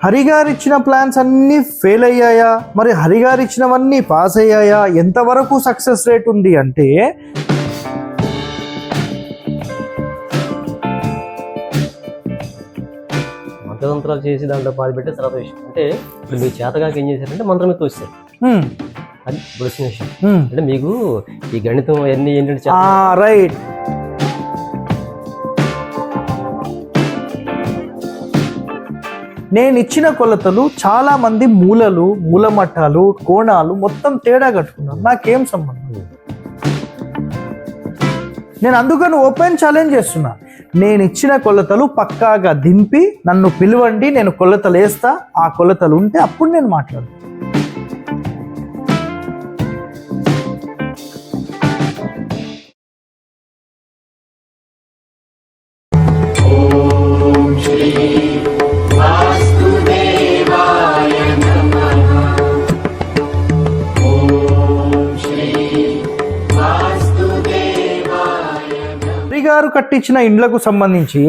హరిగారు ఇచ్చిన ప్లాన్స్ అన్నీ ఫెయిల్ అయ్యాయా? మరి హరిగారు ఇచ్చినవన్నీ పాస్ అయ్యాయా? ఎంతవరకు సక్సెస్ రేట్ ఉంది అంటే మంత్రతంత్రాలు చేసి దాంట్లో పాది పెట్టే తర్వాత విషయం. అంటే ఇప్పుడు మీ చేతగాకి ఏం చేశారంటే మంత్రం మీద హ్మ్, అది ఇప్పుడు వచ్చిన విషయం. అంటే మీకు ఈ గణితం అన్ని ఏంటంటే రైట్ నేను ఇచ్చిన కొలతలు చాలా మంది మూలలు మూలమట్టాలు కోణాలు మొత్తం తేడా కట్టుకున్నారు. నాకేం సంబంధం నేను అందుకని ఓపెన్ ఛాలెంజ్ చేస్తున్నా. నేను ఇచ్చిన కొలతలు పక్కాగా దింపి నన్ను పిలవండి నేను కొలతలు వేస్తా ఆ కొలతలు ఉంటే అప్పుడు నేను మాట్లాడు కట్టించిన ఇండ్లకు సంబంధించి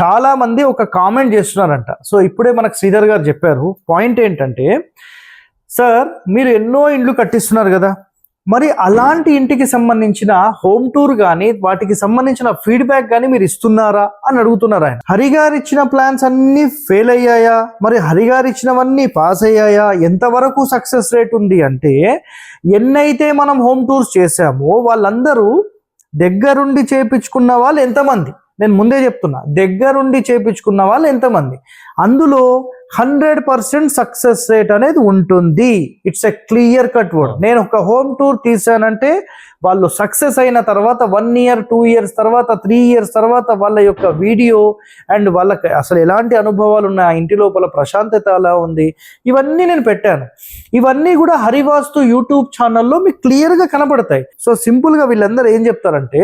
చాలా మంది ఒక కామెంట్ చేస్తున్నారంట. సో ఇప్పుడే మనకు శ్రీధర్ గారు చెప్పారు. పాయింట్ ఏంటంటే సార్ మీరు ఎన్నో ఇండ్లు కట్టిస్తున్నారు కదా. మరి అలాంటి ఇంటికి సంబంధించిన హోమ్ టూర్ కానీ వాటికి సంబంధించిన ఫీడ్బ్యాక్ కానీ మీరు ఇస్తున్నారా? అని అడుగుతున్నారు ఆయన. హరిగారు ఇచ్చిన ప్లాన్స్ అన్నీ ఫెయిల్ అయ్యాయా? మరి హరిగారు ఇచ్చినవన్నీ పాస్ అయ్యాయా? ఎంతవరకు సక్సెస్ రేట్ ఉంది? అంటే ఎన్నైతే మనం హోమ్ టూర్స్ చేశామో వాళ్ళందరూ దగ్గరుండి చేపించుకున్న వాళ్ళు ఎంతమంది? నేను ముందే చెప్తున్నా దగ్గరుండి చేపించుకున్న వాళ్ళు ఎంతమంది? అందులో హండ్రెడ్ పర్సెంట్ సక్సెస్ రేట్ అనేది ఉంటుంది. It's a clear cut word నేను ఒక హోమ్ టూర్ తీసానంటే వాళ్ళు సక్సెస్ అయిన తర్వాత వన్ ఇయర్ టూ ఇయర్స్ తర్వాత త్రీ ఇయర్స్ తర్వాత వాళ్ళ యొక్క వీడియో అండ్ వాళ్ళకి అసలు ఎలాంటి అనుభవాలు ఉన్నాయి? ఆ ఇంటి లోపల ప్రశాంతత ఎలా ఉంది? ఇవన్నీ నేను పెట్టాను. ఇవన్నీ కూడా హరివాస్తు యూట్యూబ్ ఛానల్లో మీకు క్లియర్గా కనబడతాయి సో సింపుల్గా వీళ్ళందరూ ఏం చెప్తారంటే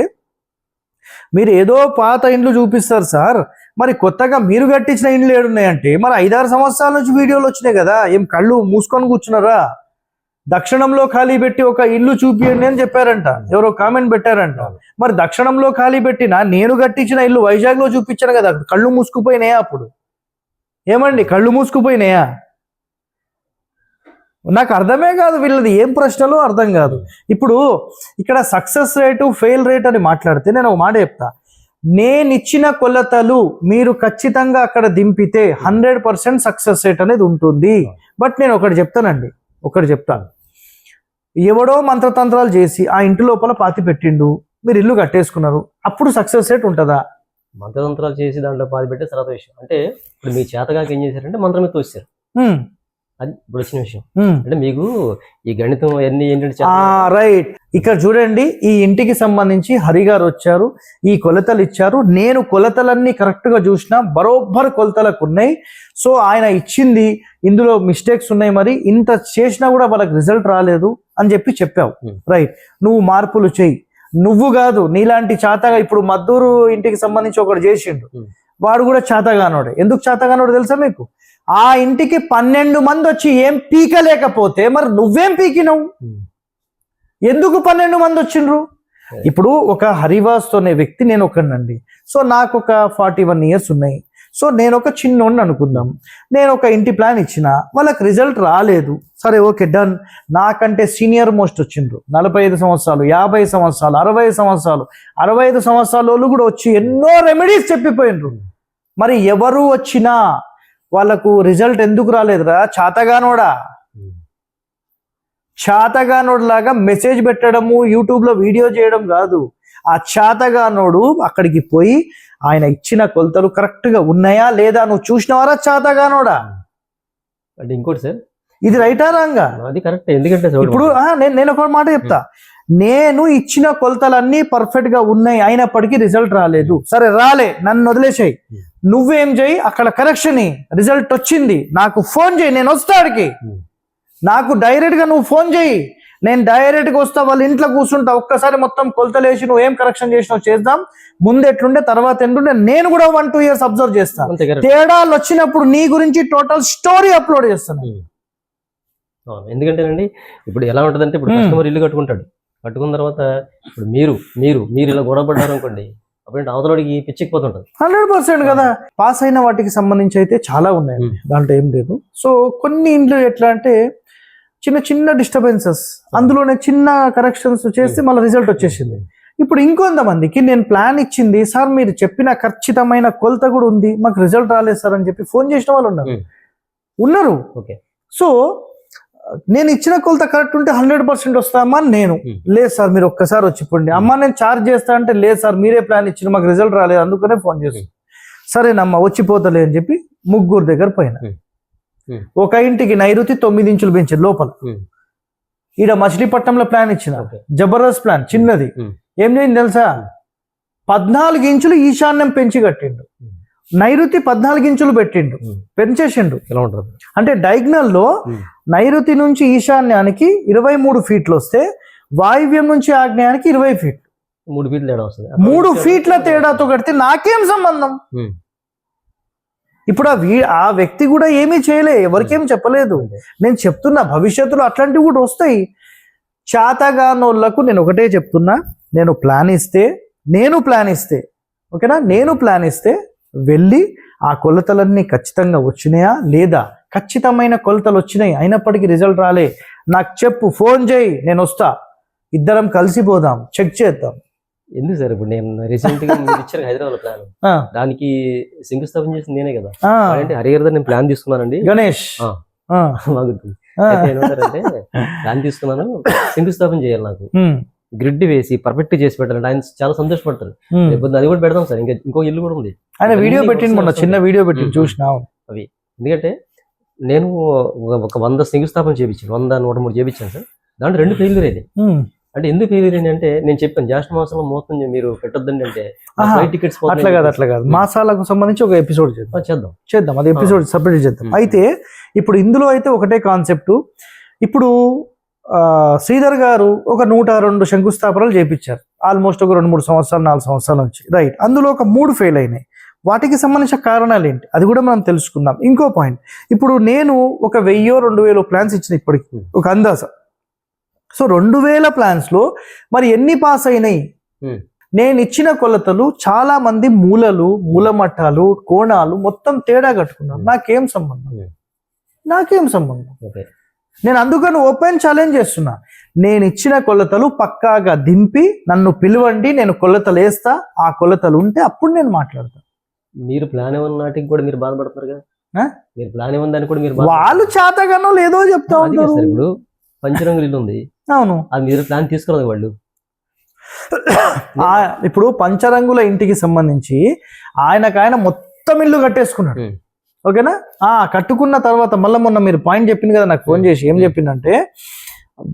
మీరు ఏదో పాత ఇండ్లు చూపిస్తారు సార్. మరి కొత్తగా మీరు కట్టించిన ఇండ్లు ఏడున్నాయంటే మరి ఐదారు సంవత్సరాల నుంచి వీడియోలు వచ్చినాయి కదా. ఏం కళ్ళు మూసుకొని కూర్చున్నారా? దక్షిణంలో ఖాళీ పెట్టి ఒక ఇల్లు చూపియండి అని చెప్పారంట. ఎవరో కామెంట్ పెట్టారంట. మరి దక్షిణంలో ఖాళీ పెట్టిన నేను కట్టించిన ఇల్లు వైజాగ్లో చూపించాను కదా. కళ్ళు మూసుకుపోయినాయా అప్పుడు? ఏమండి కళ్ళు మూసుకుపోయినాయా? నాకు అర్థమే కాదు వీళ్ళది. ఏం ప్రశ్నలు అర్థం కాదు. ఇప్పుడు ఇక్కడ సక్సెస్ రేటు ఫెయిల్ రేట్ అని మాట్లాడితే నేను ఒక మాట చెప్తా. నేను ఇచ్చిన కొలతలు మీరు ఖచ్చితంగా అక్కడ దింపితే హండ్రెడ్ పర్సెంట్ సక్సెస్ రేట్ అనేది ఉంటుంది. బట్ నేను ఒకటి చెప్తానండి. ఒకటి చెప్తాను. ఎవడో మంత్రతంత్రాలు చేసి ఆ ఇంటి లోపల పాతి పెట్టిండు మీరు ఇల్లు కట్టేసుకున్నారు అప్పుడు సక్సెస్ రేట్ ఉంటుందా? మంత్రతంత్రాలు చేసి దాంట్లో పాది పెట్టే తర్వాత విషయం. అంటే ఇప్పుడు మీ చేతగాకి ఏం చేశారంటే మంత్రం హ్మ్, అది ఇప్పుడు వచ్చిన విషయం. అంటే మీకు ఈ గణితం అన్ని ఏంటంటే రైట్. ఇక్కడ చూడండి ఈ ఇంటికి సంబంధించి హరి గారు వచ్చారు ఈ కొలతలు ఇచ్చారు. నేను కొలతలన్నీ కరెక్ట్గా చూసిన బరోబ్బర్ కొలతలకు ఉన్నాయి. సో ఆయన ఇచ్చింది ఇందులో మిస్టేక్స్ ఉన్నాయి మరి ఇంత చేసినా కూడా వాళ్ళకి రిజల్ట్ రాలేదు అని చెప్పి చెప్పావు. రైట్. నువ్వు మార్పులు చెయ్యి. నువ్వు కాదు నీలాంటి చాతగా ఇప్పుడు మద్దూరు ఇంటికి సంబంధించి ఒకటి చేసిండు. వాడు కూడా చాతగానోడే. ఎందుకు చాతగానోడు తెలుసా మీకు? ఆ ఇంటికి పన్నెండు మంది వచ్చి ఏం పీకలేకపోతే మరి నువ్వేం పీకినవు? ఉమ్. ఎందుకు పన్నెండు మంది వచ్చిండ్రు? ఇప్పుడు ఒక హరివాస్ అనే వ్యక్తి నేను ఒకనండి సో నాకు ఒక ఫార్టీ వన్ ఇయర్స్ ఉన్నాయి. సో నేను ఒక చిన్నోడిని అనుకుందాం. నేను ఒక ఇంటి ప్లాన్ ఇచ్చిన వాళ్ళకి రిజల్ట్ రాలేదు. సరే ఓకే డన్. నాకంటే సీనియర్ మోస్ట్ వచ్చిండ్రు. నలభై ఐదు సంవత్సరాలు యాభై సంవత్సరాలు అరవై సంవత్సరాలు అరవై ఐదు సంవత్సరాల వాళ్ళు కూడా వచ్చి ఎన్నో రెమెడీస్ చెప్పిపోయినరు. మరి ఎవరు వచ్చినా వాళ్ళకు రిజల్ట్ ఎందుకు రాలేదురా? చాతగానోడా? లాగా మెసేజ్ పెట్టడము యూట్యూబ్లో వీడియో చేయడం కాదు. ఆ చాతగానోడు అక్కడికి పోయి ఆయన ఇచ్చిన కొలతలు కరెక్ట్గా ఉన్నాయా లేదా? నువ్వు చూసినవారా చాతగానోడా? అంటే ఇంకోటి సార్. ఇది రైటా రాంగా? అది కరెక్ట్. ఎందుకంటే ఇప్పుడు నేను నేను ఒక మాట చెప్తా. నేను ఇచ్చిన కొలతలన్నీ పర్ఫెక్ట్గా ఉన్నాయి అయినప్పటికీ రిజల్ట్ రాలేదు. సరే రాలే. నన్ను వదిలేసాయి. నువ్వేం చేయి అక్కడ కరెక్షన్ రిజల్ట్ వచ్చింది. నాకు ఫోన్ చేయి నేను వస్తా ఆడికి. Hmm. నాకు డైరెక్ట్గా నువ్వు ఫోన్ చేయి నేను డైరెక్ట్గా వస్తా వాళ్ళ ఇంట్లో కూర్చుంటా. ఒక్కసారి మొత్తం కొలతలేసి నువ్వు ఏం కరెక్షన్ చేసినావు చేద్దాం. ముందు ఎట్లుండే తర్వాత ఎట్లుండే నేను కూడా వన్ టూ ఇయర్స్ అబ్జర్వ్ చేస్తా. అంతే కరెక్ట్ తేడాలు వచ్చినప్పుడు నీ గురించి టోటల్ స్టోరీ అప్లోడ్ చేస్తాను. ఎందుకంటేనండి ఇప్పుడు ఎలా ఉంటదంటే ఇప్పుడు. కస్టమర్ ఇల్లు కట్టుకుంటాడు. కట్టుకున్న తర్వాత ఇప్పుడు మీరు మీరు మీరు ఇలా గొడవ పడ్డారు అనుకోండి అప్పుడు హండ్రెడ్ పర్సెంట్ కదా. పాస్ అయిన వాటికి సంబంధించి అయితే చాలా ఉన్నాయి. Hmm. దాంట్లో ఏం లేదు. సో కొన్ని ఇండ్లు ఎట్లా అంటే చిన్న చిన్న డిస్టర్బెన్సెస్ అందులోనే చిన్న కరెక్షన్స్ చేస్తే మళ్ళీ రిజల్ట్ వచ్చేసింది. ఇప్పుడు ఇంకొంతమందికి నేను ప్లాన్ ఇచ్చింది సార్ మీరు చెప్పిన ఖచ్చితమైన కొలత కూడా ఉంది మాకు రిజల్ట్ రాలేదు సార్ అని చెప్పి ఫోన్ చేసిన వాళ్ళు ఉన్నారు. ఉన్నారు. ఓకే. సో నేను ఇచ్చిన కొలత కరెక్ట్ ఉంటే హండ్రెడ్ పర్సెంట్ వస్తామా నేను. Hmm. లేదు సార్ మీరు ఒక్కసారి వచ్చిపోండి అమ్మ నేను చార్జ్ చేస్తా అంటే లేదు సార్ మీరే ప్లాన్ ఇచ్చిన మాకు రిజల్ట్ రాలేదు అందుకనే ఫోన్ చేస్తాను సరేనమ్మా వచ్చిపోతలే అని చెప్పి ముగ్గురు దగ్గర పోయిన. Hmm. Hmm. ఒక ఇంటికి నైరుతి తొమ్మిది ఇంచులు పెంచారు లోపల. Hmm. ఈడ మచిలీపట్నంలో ప్లాన్ ఇచ్చిన. జబర్దస్త్ ప్లాన్ చిన్నది. Hmm. ఏం చేయండి తెలుసా? పద్నాలుగు ఇంచులు ఈశాన్యం పెంచి కట్టిండు. Hmm. నైరుతి పద్నాలుగు ఇంచులు పెట్టిండు. Hmm. పెంచేసిండు. ఎలా ఉంటుంది? అంటే డైగ్నల్లో Hmm. నైరుతి నుంచి ఈశాన్యానికి ఇరవై మూడు ఫీట్లు వస్తే వాయువ్యం నుంచి ఆగ్నేయానికి ఇరవై ఫీట్లు మూడు ఫీట్లు తేడా వస్తుంది. మూడు ఫీట్ల తేడాతో కడితే నాకేం సంబంధం. ఇప్పుడు ఆ వీ ఆ వ్యక్తి కూడా ఏమీ చేయలే ఎవరికేం చెప్పలేదు. నేను చెప్తున్నా భవిష్యత్తులో అట్లాంటివి కూడా వస్తాయి. చాతగానోళ్ళకు నేను ఒకటే చెప్తున్నా నేను ప్లాన్ ఇస్తే నేను ప్లాన్ ఇస్తే ఓకేనా? నేను ప్లాన్ ఇస్తే వెళ్ళి ఆ కొలతలన్నీ ఖచ్చితంగా వచ్చినాయా లేదా? ఖచ్చితమైన కొలతలు వచ్చినాయి. అయినప్పటికీ రిజల్ట్ రాలే. నాకు చెప్పు ఫోన్ చేయి నేను వస్తా. ఇద్దరం కలిసిపోదాం చెక్ చేద్దాం. ఎందుకు సార్ ఇప్పుడు నేను రీసెంట్గా మీరు ఇచ్చారు హైదరాబాద్ ప్లాన్ దానికి శంకుస్థాపన చేసింది నేనే కదా. అంటే హరిహర్ నేను ప్లాన్ తీసుకున్నానండి? గణేష్. అయితే ఏమంటారంటే ప్లాన్ తీసుకున్నాను. శంకుస్థాపన చేయాలి నాకు. గ్రిడ్ వేసి పర్ఫెక్ట్ చేసి పెట్టాలంటే ఆయన చాలా సంతోషపడతారు. రేపు అది కూడా పెడదాం సార్. ఇంకా ఇంకో ఇల్లు కూడా ఉంది. ఆయన వీడియో పెట్టిండు మొన్న చిన్న వీడియో పెట్టిండు ఉమ్. చూసినా ఎందుకంటే నేను ఒక- వంద శంకుస్థాపన చేయించాను వంద నూట మూడు చేయించాను సార్. దాంట్లో రెండు ఫెయిల్యూర్ అయింది ఉమ్. అంటే ఎందుకు ఫెయిల్యూర్ అయింది అంటే నేను చెప్పాను జ్యేష్ఠ మాసంలో మోసం మీరు పెట్టొద్దండి అంటే ఫ్లైట్ టికెట్స్ అట్లా కాదు అట్లా కాదు. మాసాలకు సంబంధించి ఒక ఎపిసోడ్ చేద్దాం. చేద్దాం. చేద్దాం. అది ఎపిసోడ్ సపరేట్ చేద్దాం. ఉమ్. అయితే ఇప్పుడు ఇందులో అయితే ఒకటే కాన్సెప్ట్ ఇప్పుడు శ్రీధర్ గారు ఒక నూట రెండు శంకుస్థాపనలు చేపించారు. ఆల్మోస్ట్ ఒక రెండు మూడు సంవత్సరాలు నాలుగు సంవత్సరాల నుంచి. రైట్ అందులో ఒక మూడు ఫెయిల్ అయినాయి. వాటికి సంబంధించిన కారణాలు ఏంటి? అది కూడా మనం తెలుసుకుందాం. ఇంకో పాయింట్ ఇప్పుడు నేను ఒక వెయ్యో రెండు వేలు ప్లాన్స్ ఇచ్చిన ఇప్పటికి. ఉమ్. ఒక అందాజ. సో రెండు వేల ప్లాన్స్లో మరి ఎన్ని పాస్ అయినాయి? ఉమ్. నేను ఇచ్చిన కొలతలు చాలా మంది మూలలు మూల మట్టాలు కోణాలు మొత్తం తేడా కట్టుకున్నారు. ఉమ్. నాకేం సంబంధం. నాకేం సంబంధం? నేను అందుకని ఓపెన్ ఛాలెంజ్ చేస్తున్నా. నేను ఇచ్చిన కొలతలు పక్కాగా దింపి నన్ను పిలవండి నేను కొలతలు వేస్తా ఆ కొలతలు ఉంటే అప్పుడు నేను మాట్లాడతా. మీరు ప్లాన్ ఏమన్న నాటికి కూడా మీరు బాధపడుతున్నారు? మీరు ప్లాన్ ఏమని కూడా మీరు వాళ్ళు చేతగానో లేదో చెప్తా ఉంటారు. ఇప్పుడు పంచరంగులు ఇల్లు ఉంది. అవును. అది మీరు ప్లాన్ తీసుకున్నది వాళ్ళు. ఇప్పుడు పంచరంగుల ఇంటికి సంబంధించి ఆయనకాయన మొత్తం ఇల్లు కట్టేసుకున్నాడు. ఓకేనా? ఆ కట్టుకున్న తర్వాత మళ్ళీ మొన్న మీరు పాయింట్ చెప్పింది కదా నాకు ఫోన్ చేసి ఏం చెప్పిందంటే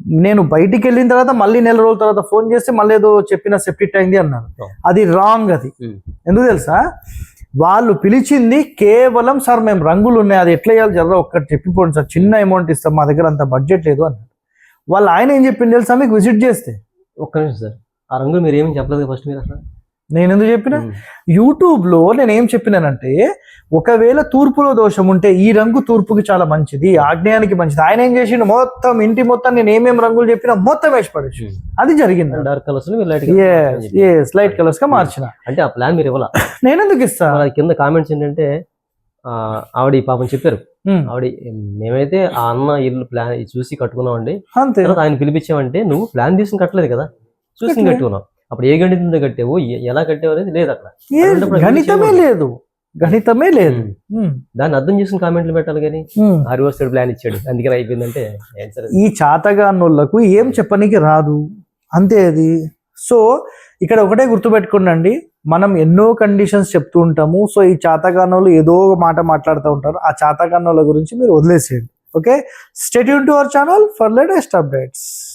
నేను బయటికి వెళ్ళిన తర్వాత మళ్ళీ నెల రోజుల తర్వాత ఫోన్ చేసి మళ్ళీ ఏదో చెప్పిన సెప్టిట్ అయింది అన్నాను. అది రాంగ్ అది. ఎందుకు తెలుసా? వాళ్ళు పిలిచింది కేవలం సార్ మేము రంగులు ఉన్నాయి అది ఎట్లా వేయాలి జర ఒక్కటి చెప్పిపోండి సార్. చిన్న అమౌంట్ ఇస్తాం మా దగ్గర అంత బడ్జెట్ లేదు అన్నారు. వాళ్ళు ఆయన ఏం చెప్పింది తెలుసా మీకు? విజిట్ చేస్తే. ఒక్క నిమిషం సార్. ఆ రంగులు మీరు ఏమి చెప్పలేదు ఫస్ట్ మీరు అసలు నేను ఎందుకు చెప్పిన? ఉమ్. యూట్యూబ్లో నేను ఏం చెప్పినానంటే ఒకవేళ తూర్పులో దోషం ఉంటే ఈ రంగు తూర్పుకి చాలా మంచిది ఆగ్నేయానికి మంచిది. ఆయన ఏం చేసిండు? మొత్తం ఇంటి మొత్తం నేను ఏమేం రంగులు చెప్పినా మొత్తం వేసి పడేసి. అది జరిగింది. డార్క్ కలర్స్ లైట్ కలర్స్గా మార్చిన. అంటే ఆ ప్లాన్ మీరు ఇవ్వాల? నేను ఎందుకు ఇస్తా? మరి అది కింద కామెంట్స్ ఏంటంటే ఆ, ఆవిడ ఈ పాపం చెప్పారు. ఆవిడ మేమైతే ఆ అన్న ఇల్లు ప్లాన్ చూసి కట్టుకున్నామండి. అంతే. తర్వాత ఆయన పిలిపించామంటే నువ్వు ప్లాన్ తీసుకుని కట్టలేదు కదా? చూసి. కట్టుకున్నావు. అప్పుడు ఏ గణితంతో కట్టావు ఎలా కట్టావు అనేది లేదు అక్కడ. గణితమే. లేదు. గణితమే లేదు. దాన్ని అర్థం చేసుకుని కామెంట్లు పెట్టాలి కానీ ఉమ్. ఆరివస్తాడు ప్లాన్ ఇచ్చాడు. అందుకని అయిపోయిందంటే? ఈ చాతగానోళ్ళకు ఏం చెప్పనీకి రాదు. అంతే అది. సో ఇక్కడ ఒకటే గుర్తుపెట్టుకోండి మనం ఎన్నో కండిషన్స్ చెప్తూ ఉంటాము. సో ఈ చాతగానోళ్ళు ఏదో ఒక మాట మాట్లాడుతూ ఉంటారు. ఆ చాతగానోళ్ళ గురించి మీరు వదిలేసేయండి. Okay? Stay tuned to our channel for latest updates